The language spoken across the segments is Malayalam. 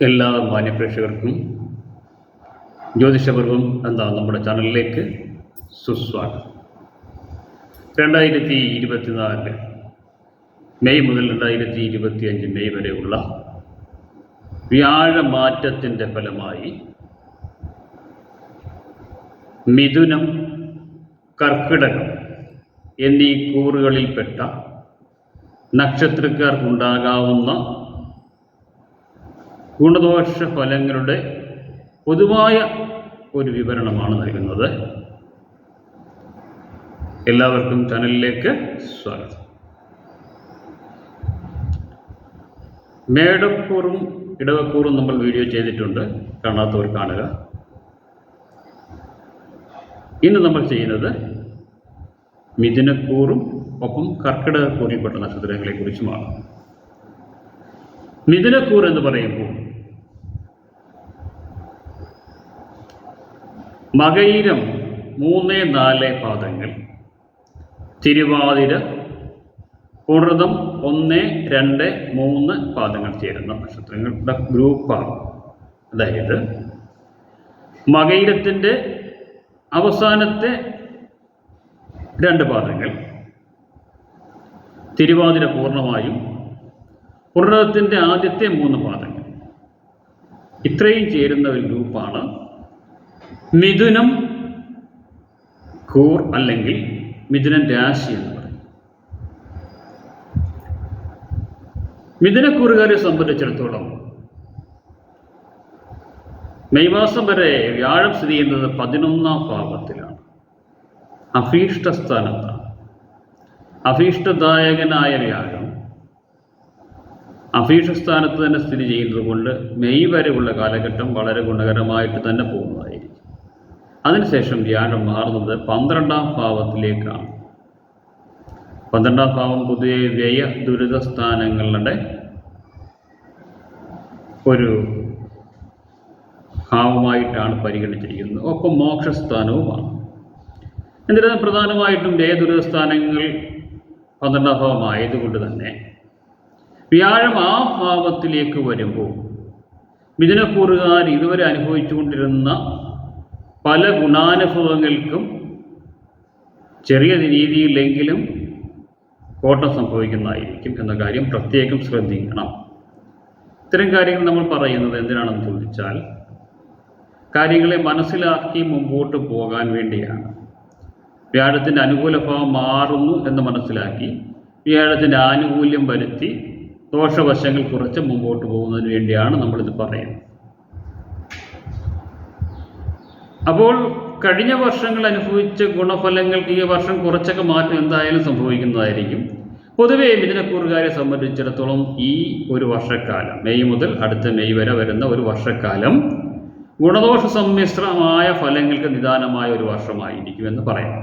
എല്ലാ മാന്യപ്രേക്ഷകർക്കും ജ്യോതിഷപർവം എന്താ നമ്മുടെ ചാനലിലേക്ക് സുസ്വാഗതം. രണ്ടായിരത്തി ഇരുപത്തിനാല് മെയ് മുതൽ രണ്ടായിരത്തി ഇരുപത്തി അഞ്ച് മെയ് വരെയുള്ള വ്യാഴമാറ്റത്തിന്റെ ഫലമായി മിഥുനം കർക്കിടകം എന്നീ കൂറുകളിൽപ്പെട്ട നക്ഷത്രക്കാർക്കുണ്ടാകാവുന്ന ഗുണദോഷ ഫലങ്ങളുടെ പൊതുവായ ഒരു വിവരണമാണ് നൽകുന്നത്. എല്ലാവർക്കും ചാനലിലേക്ക് സ്വാഗതം. മേടക്കൂറും ഇടവക്കൂറും നമ്മൾ വീഡിയോ ചെയ്തിട്ടുണ്ട്. കാണാത്തവർ കാണുക. ഇന്ന് നമ്മൾ ചെയ്യുന്നത് മിഥുനക്കൂറും ഒപ്പം കർക്കിടകക്കൂറിൽപ്പെട്ട നക്ഷത്രങ്ങളെ കുറിച്ചുമാണ് മിഥുനക്കൂർ എന്ന് പറയുമ്പോൾ മകയിരം മൂന്ന് നാല് പാദങ്ങൾ. തിരുവാതിര പുണർതം ഒന്ന് രണ്ട് മൂന്ന് പാദങ്ങൾ ചേരുന്ന നക്ഷത്രങ്ങളുടെ ഗ്രൂപ്പാണ്. അതായത് മകയിരത്തിന്റെ അവസാനത്തെ രണ്ട് പാദങ്ങൾ. തിരുവാതിര പൂർണമായും പുണർതത്തിന്റെ ആദ്യത്തെ മൂന്ന് പാദങ്ങൾ. ഇത്രയും ചേരുന്ന ഒരു ഗ്രൂപ്പാണ് മിഥുനം കൂർ അല്ലെങ്കിൽ മിഥുനൻ രാശി എന്ന് പറയും. മിഥുനക്കൂറുകാരെ സംബന്ധിച്ചിടത്തോളം മെയ് മാസം വരെ വ്യാഴം സ്ഥിതി ചെയ്യുന്നത് പതിനൊന്നാം ഭാവത്തിലാണ്. അഭീഷ്ട സ്ഥാനത്താണ് അഭീഷ്ടദായകനായ വ്യാഴം അഭീഷ്ട സ്ഥാനത്ത് തന്നെ സ്ഥിതി ചെയ്യുന്നത് കൊണ്ട് മെയ് വരെയുള്ള കാലഘട്ടം വളരെ ഗുണകരമായിട്ട് തന്നെ പോകുന്നതായിരിക്കും. അതിനുശേഷം വ്യാഴം മാറുന്നത് പന്ത്രണ്ടാം ഭാവത്തിലേക്കാണ്. പന്ത്രണ്ടാം ഭാവം പൊതുവെ വ്യയ ദുരിത സ്ഥാനങ്ങളുടെ ഒരു ഭാവമായിട്ടാണ് പരിഗണിച്ചിരിക്കുന്നത്. ഒപ്പം മോക്ഷസ്ഥാനവുമാണ്. എന്നിരുന്നാൽ പ്രധാനമായിട്ടും വ്യയദുരിത സ്ഥാനങ്ങൾ പന്ത്രണ്ടാം ഭാവമായതുകൊണ്ട് തന്നെ വ്യാഴം ആ ഭാവത്തിലേക്ക് വരുമ്പോൾ മിഥുനക്കൂറുകാർ ഇതുവരെ അനുഭവിച്ചുകൊണ്ടിരുന്ന പല ഗുണാനുഭവങ്ങൾക്കും ചെറിയ രീതിയിലെങ്കിലും കോട്ടം സംഭവിക്കുന്നതായിരിക്കും എന്ന കാര്യം പ്രത്യേകം ശ്രദ്ധിക്കണം. ഇത്തരം കാര്യങ്ങൾ നമ്മൾ പറയുന്നത് എന്തിനാണെന്ന് ചോദിച്ചാൽ കാര്യങ്ങളെ മനസ്സിലാക്കി മുമ്പോട്ട് പോകാൻ വേണ്ടിയാണ്. വ്യാഴത്തിന്റെ അനുകൂല ഭാവം മാറുന്നു എന്ന് മനസ്സിലാക്കി വ്യാഴത്തിന്റെ ആനുകൂല്യം വരുത്തി ദോഷവശങ്ങൾ കുറച്ച് മുമ്പോട്ട് പോകുന്നതിന് വേണ്ടിയാണ് നമ്മളിത് പറയുന്നത്. അപ്പോൾ കഴിഞ്ഞ വർഷങ്ങൾ അനുഭവിച്ച ഗുണഫലങ്ങൾക്ക് ഈ വർഷം കുറച്ചൊക്കെ മാറ്റം എന്തായാലും സംഭവിക്കുന്നതായിരിക്കും. പൊതുവേ മിഥുനക്കൂറുകാരെ സംബന്ധിച്ചിടത്തോളം ഈ ഒരു വർഷക്കാലം മെയ് മുതൽ അടുത്ത മെയ് വരെ വരുന്ന ഒരു വർഷക്കാലം ഗുണദോഷ സമ്മിശ്രമായ ഫലങ്ങൾക്ക് നിദാനമായ ഒരു വർഷമായിരിക്കും എന്ന് പറയാം.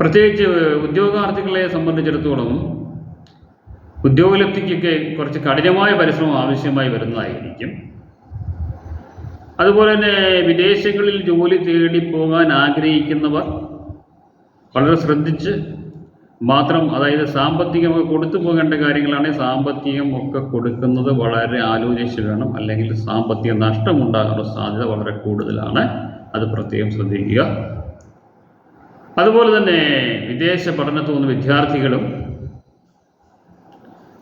പ്രത്യേകിച്ച് ഉദ്യോഗാർത്ഥികളെ സംബന്ധിച്ചിടത്തോളം ഉദ്യോഗലബ്ധിക്കൊക്കെ കുറച്ച് കഠിനമായ പരിശ്രമം ആവശ്യമായി വരുന്നതായിരിക്കും. അതുപോലെ തന്നെ വിദേശങ്ങളിൽ ജോലി തേടി പോകാൻ ആഗ്രഹിക്കുന്നവർ വളരെ ശ്രദ്ധിച്ച് മാത്രം അതായത് സാമ്പത്തികമൊക്കെ കൊടുത്തു പോകേണ്ട കാര്യങ്ങളാണെങ്കിൽ സാമ്പത്തികം ഒക്കെ കൊടുക്കുന്നത് വളരെ ആലോചിച്ച് വേണം. അല്ലെങ്കിൽ സാമ്പത്തിക നഷ്ടമുണ്ടാകാനുള്ള സാധ്യത വളരെ കൂടുതലാണ്. അത് പ്രത്യേകം ശ്രദ്ധിക്കുക. അതുപോലെ തന്നെ വിദേശ പഠനത്തിൽ വന്ന വിദ്യാർത്ഥികളും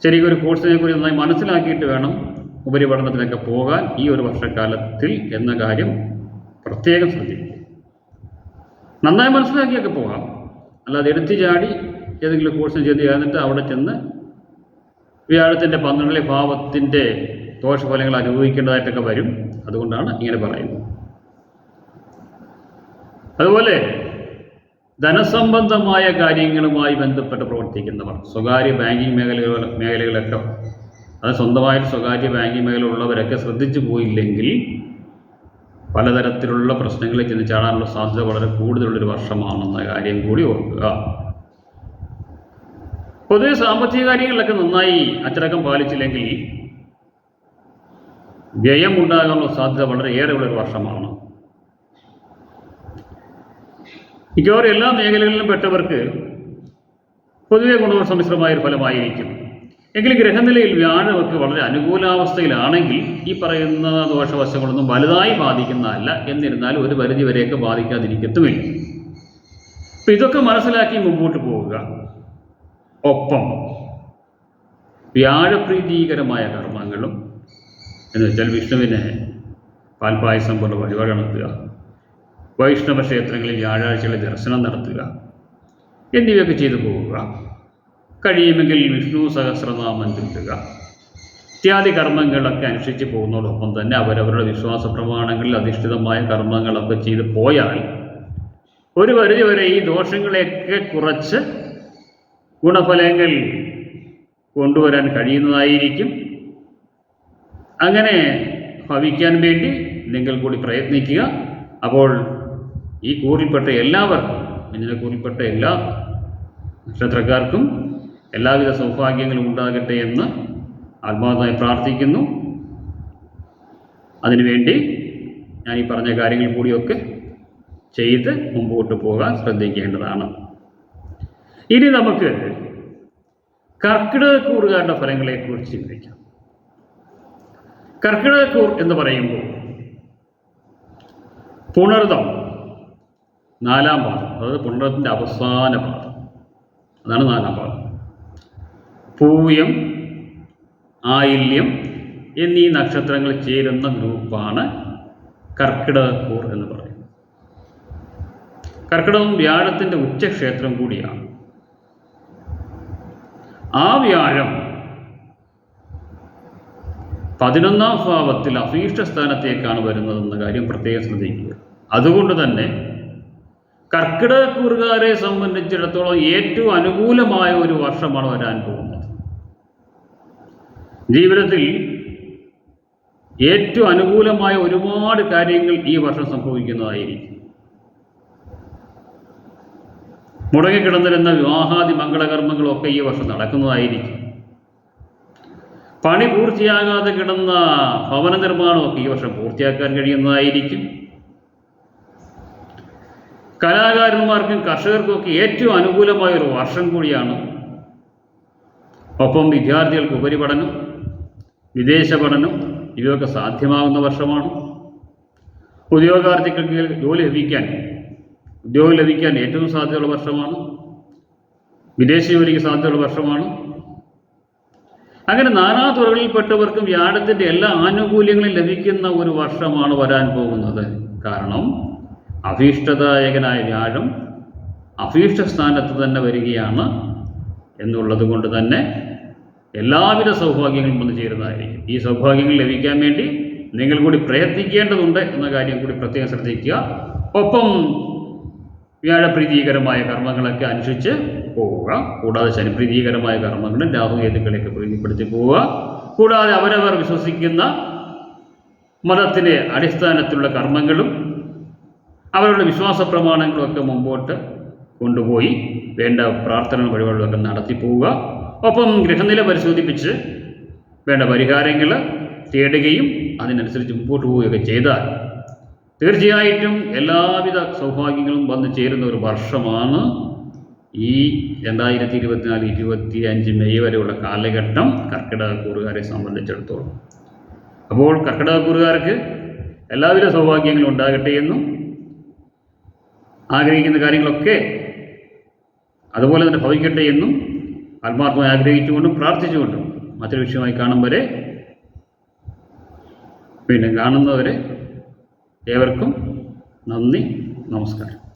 ശരിക്കും ഒരു കോഴ്സിനെ കുറിച്ച് നന്നായി മനസ്സിലാക്കിയിട്ട് വേണം ഉപരിപഠനത്തിനൊക്കെ പോകാൻ ഈ ഒരു വർഷക്കാലത്തിൽ എന്ന കാര്യം പ്രത്യേകം ശ്രദ്ധിക്കുക. നന്നായി മനസ്സിലാക്കിയൊക്കെ പോകാം. അല്ലാതെ എടുത്തു ചാടി ഏതെങ്കിലും കോഴ്സിന് ചെയ്ത് കഴിഞ്ഞിട്ട് അവിടെ ചെന്ന് വ്യാഴത്തിന്റെ പന്ത്രണ്ടിലെ ഭാവത്തിന്റെ ദോഷഫലങ്ങൾ അനുഭവിക്കേണ്ടതായിട്ടൊക്കെ വരും. അതുകൊണ്ടാണ് ഇങ്ങനെ പറയുന്നത്. അതുപോലെ ധനസംബന്ധമായ കാര്യങ്ങളുമായി ബന്ധപ്പെട്ട് പ്രവർത്തിക്കുന്നവർ സ്വകാര്യ ബാങ്കിങ് മേഖലകൾ മേഖലകളൊക്കെ അത് സ്വന്തമായിട്ട് സ്വകാര്യ ബാങ്കിങ് മേഖല ഉള്ളവരൊക്കെ ശ്രദ്ധിച്ചു പോയില്ലെങ്കിൽ പലതരത്തിലുള്ള പ്രശ്നങ്ങളിൽ ചെന്ന് ചാടാനുള്ള സാധ്യത വളരെ കൂടുതലുള്ളൊരു വർഷമാണെന്ന കാര്യം കൂടി ഓർക്കുക. പൊതുവെ സാമ്പത്തിക കാര്യങ്ങളിലൊക്കെ നന്നായി അച്ചടക്കം പാലിച്ചില്ലെങ്കിൽ വ്യയം ഉണ്ടാകാനുള്ള സാധ്യത വളരെ ഏറെയുള്ളൊരു വർഷമാണ്. മിക്കവാറും എല്ലാ മേഖലകളിലും പെട്ടവർക്ക് പൊതുവെ ഗുണവർഷ മിശ്രമായ ഒരു ഫലമായിരിക്കും. എങ്കിലും ഗ്രഹനിലയിൽ വ്യാഴമൊക്കെ വളരെ അനുകൂലാവസ്ഥയിലാണെങ്കിൽ ഈ പറയുന്ന ദോഷവശങ്ങളൊന്നും വലുതായി ബാധിക്കുന്നതല്ല. എന്നിരുന്നാലും ഒരു പരിധി വരെയൊക്കെ ബാധിക്കാതിരിക്കത്തുമില്ല. അപ്പം ഇതൊക്കെ മനസ്സിലാക്കി മുമ്പോട്ട് പോവുക. ഒപ്പം വ്യാഴപ്രീതികരമായ കർമ്മങ്ങളും എന്ന് വെച്ചാൽ വിഷ്ണുവിനെ പാൽപായസം പോലെ വഴിപാട് നടത്തുക. വൈഷ്ണവ ക്ഷേത്രങ്ങളിൽ വ്യാഴാഴ്ചകളിൽ ദർശനം നടത്തുക എന്നിവയൊക്കെ ചെയ്തു പോവുക. കഴിയുമെങ്കിൽ വിഷ്ണു സഹസ്രനാമം ചൊല്ലുക. ഇത്യാദി കർമ്മങ്ങളൊക്കെ അനുഷ്ഠിച്ച് പോകുന്നതോടൊപ്പം തന്നെ അവരവരുടെ വിശ്വാസ പ്രമാണങ്ങളിൽ അധിഷ്ഠിതമായ കർമ്മങ്ങളൊക്കെ ചെയ്തു പോയാൽ ഒരു പരിധി വരെ ഈ ദോഷങ്ങളെയൊക്കെ കുറച്ച് ഗുണഫലങ്ങൾ കൊണ്ടുവരാൻ കഴിയുന്നതായിരിക്കും. അങ്ങനെ ഭവിക്കാൻ വേണ്ടി നിങ്ങൾ കൂടി പ്രയത്നിക്കുക. അപ്പോൾ ഈ കൂറിൽപ്പെട്ട എല്ലാവർക്കും ഇങ്ങനെ കൂറിൽപ്പെട്ട എല്ലാ നക്ഷത്രക്കാർക്കും എല്ലാവിധ സൗഭാഗ്യങ്ങളും ഉണ്ടാകട്ടെ എന്ന് ആത്മാർത്ഥമായി പ്രാർത്ഥിക്കുന്നു. അതിനുവേണ്ടി ഞാൻ ഈ പറഞ്ഞ കാര്യങ്ങൾ കൂടിയൊക്കെ ചെയ്ത് മുമ്പോട്ട് പോകാൻ ശ്രദ്ധിക്കേണ്ടതാണ്. ഇനി നമുക്ക് കർക്കിടകക്കൂറുകാരുടെ ഫലങ്ങളെക്കുറിച്ച് ചിന്തിക്കാം. കർക്കിടകക്കൂർ എന്ന് പറയുമ്പോൾ പുണർദം നാലാം പാദം അതായത് പുണർദത്തിന്റെ അവസാന പാദം അതാണ് നാലാം പാദം പൂയം ആയില്യം എന്നീ നക്ഷത്രങ്ങൾ ചേരുന്ന ഗ്രൂപ്പാണ് കർക്കിടകക്കൂർ എന്ന് പറയുന്നത്. കർക്കിടകം വ്യാഴത്തിന്റെ ഉച്ചക്ഷേത്രം കൂടിയാണ്. ആ വ്യാഴം പതിനൊന്നാം ഭാവത്തിൽ അഭീഷ്ട സ്ഥാനത്തേക്കാണ് വരുന്നതെന്ന കാര്യം പ്രത്യേകം ശ്രദ്ധിക്കുക. അതുകൊണ്ട് തന്നെ കർക്കിടകക്കൂറുകാരെ സംബന്ധിച്ചിടത്തോളം ഏറ്റവും അനുകൂലമായ ഒരു വർഷമാണ് വരാൻ പോകുന്നത്. ജീവിതത്തിൽ ഏറ്റവും അനുകൂലമായ ഒരുപാട് കാര്യങ്ങൾ ഈ വർഷം സംഭവിക്കുന്നതായിരിക്കും. മുടങ്ങിക്കിടന്നിരുന്ന വിവാഹാദി മംഗളകർമ്മങ്ങളൊക്കെ ഈ വർഷം നടക്കുന്നതായിരിക്കും. പണി പൂർത്തിയാകാതെ കിടന്ന ഭവന നിർമ്മാണമൊക്കെ ഈ വർഷം പൂർത്തിയാക്കാൻ കഴിയുന്നതായിരിക്കും. കലാകാരന്മാർക്കും കർഷകർക്കും ഒക്കെ ഏറ്റവും അനുകൂലമായ ഒരു വർഷം കൂടിയാണ്. ഒപ്പം വിദ്യാർത്ഥികൾക്ക് ഉപരിപഠനം വിദേശ പഠനം ഇവയൊക്കെ സാധ്യമാകുന്ന വർഷമാണ്. ഉദ്യോഗാർത്ഥികൾക്ക് ജോലി ലഭിക്കാൻ ഉദ്യോഗം ലഭിക്കാൻ ഏറ്റവും സാധ്യതയുള്ള വർഷമാണ്. വിദേശ ജോലിക്ക് സാധ്യതയുള്ള വർഷമാണ്. അങ്ങനെ നാനാ തുറകളിൽപ്പെട്ടവർക്കും വ്യാഴത്തിന്റെ എല്ലാ ആനുകൂല്യങ്ങളും ലഭിക്കുന്ന ഒരു വർഷമാണ് വരാൻ പോകുന്നത്. കാരണം അഭീഷ്ടദായകനായ വ്യാഴം അഭീഷ്ട സ്ഥാനത്ത് തന്നെ വരികയാണ് എന്നുള്ളത് കൊണ്ട് തന്നെ എല്ലാവിധ സൗഭാഗ്യങ്ങളും വന്നു ചേരുന്നതായിരിക്കും. ഈ സൗഭാഗ്യങ്ങൾ ലഭിക്കാൻ വേണ്ടി നിങ്ങൾ കൂടി പ്രയത്നിക്കേണ്ടതുണ്ട് എന്ന കാര്യം കൂടി പ്രത്യേകം ശ്രദ്ധിക്കുക. ഒപ്പം വ്യാഴപ്രീതികരമായ കർമ്മങ്ങളൊക്കെ അനുസരിച്ച് പോവുക. കൂടാതെ ശനിപ്രീതികരമായ കർമ്മങ്ങളും രാഹുകേതുക്കളെയൊക്കെ പ്രീതിപ്പെടുത്തി പോവുക. കൂടാതെ അവരവർ വിശ്വസിക്കുന്ന മതത്തിന്റെ അടിസ്ഥാനത്തിലുള്ള കർമ്മങ്ങളും അവരുടെ വിശ്വാസ പ്രമാണങ്ങളൊക്കെ മുമ്പോട്ട് കൊണ്ടുപോയി വേണ്ട പ്രാർത്ഥന വഴിപാടുകളൊക്കെ നടത്തി പോവുക. ഒപ്പം ഗൃഹനില പരിശോധിപ്പിച്ച് വേണ്ട പരിഹാരങ്ങൾ തേടുകയും അതിനനുസരിച്ച് മുമ്പോട്ട് പോവുകയൊക്കെ ചെയ്താൽ തീർച്ചയായിട്ടും എല്ലാവിധ സൗഭാഗ്യങ്ങളും വന്നു ചേരുന്ന ഒരു വർഷമാണ് ഈ രണ്ടായിരത്തി ഇരുപത്തിനാല് ഇരുപത്തി അഞ്ച് മെയ് വരെയുള്ള കാലഘട്ടം കർക്കിടകക്കൂറുകാരെ സംബന്ധിച്ചിടത്തോളം. അപ്പോൾ കർക്കിടകക്കൂറുകാർക്ക് എല്ലാവിധ സൗഭാഗ്യങ്ങളും ഉണ്ടാകട്ടെ എന്നും ആഗ്രഹിക്കുന്ന കാര്യങ്ങളൊക്കെ അതുപോലെ തന്നെ ഭവിക്കട്ടെ എന്നും ആത്മാർത്ഥമായി ആഗ്രഹിച്ചുകൊണ്ടും പ്രാർത്ഥിച്ചുകൊണ്ടും മറ്റൊരു വിഷയമായി കാണും വരെ പിന്നെ കാണുന്നവരെ ഏവർക്കും നന്ദി നമസ്കാരം.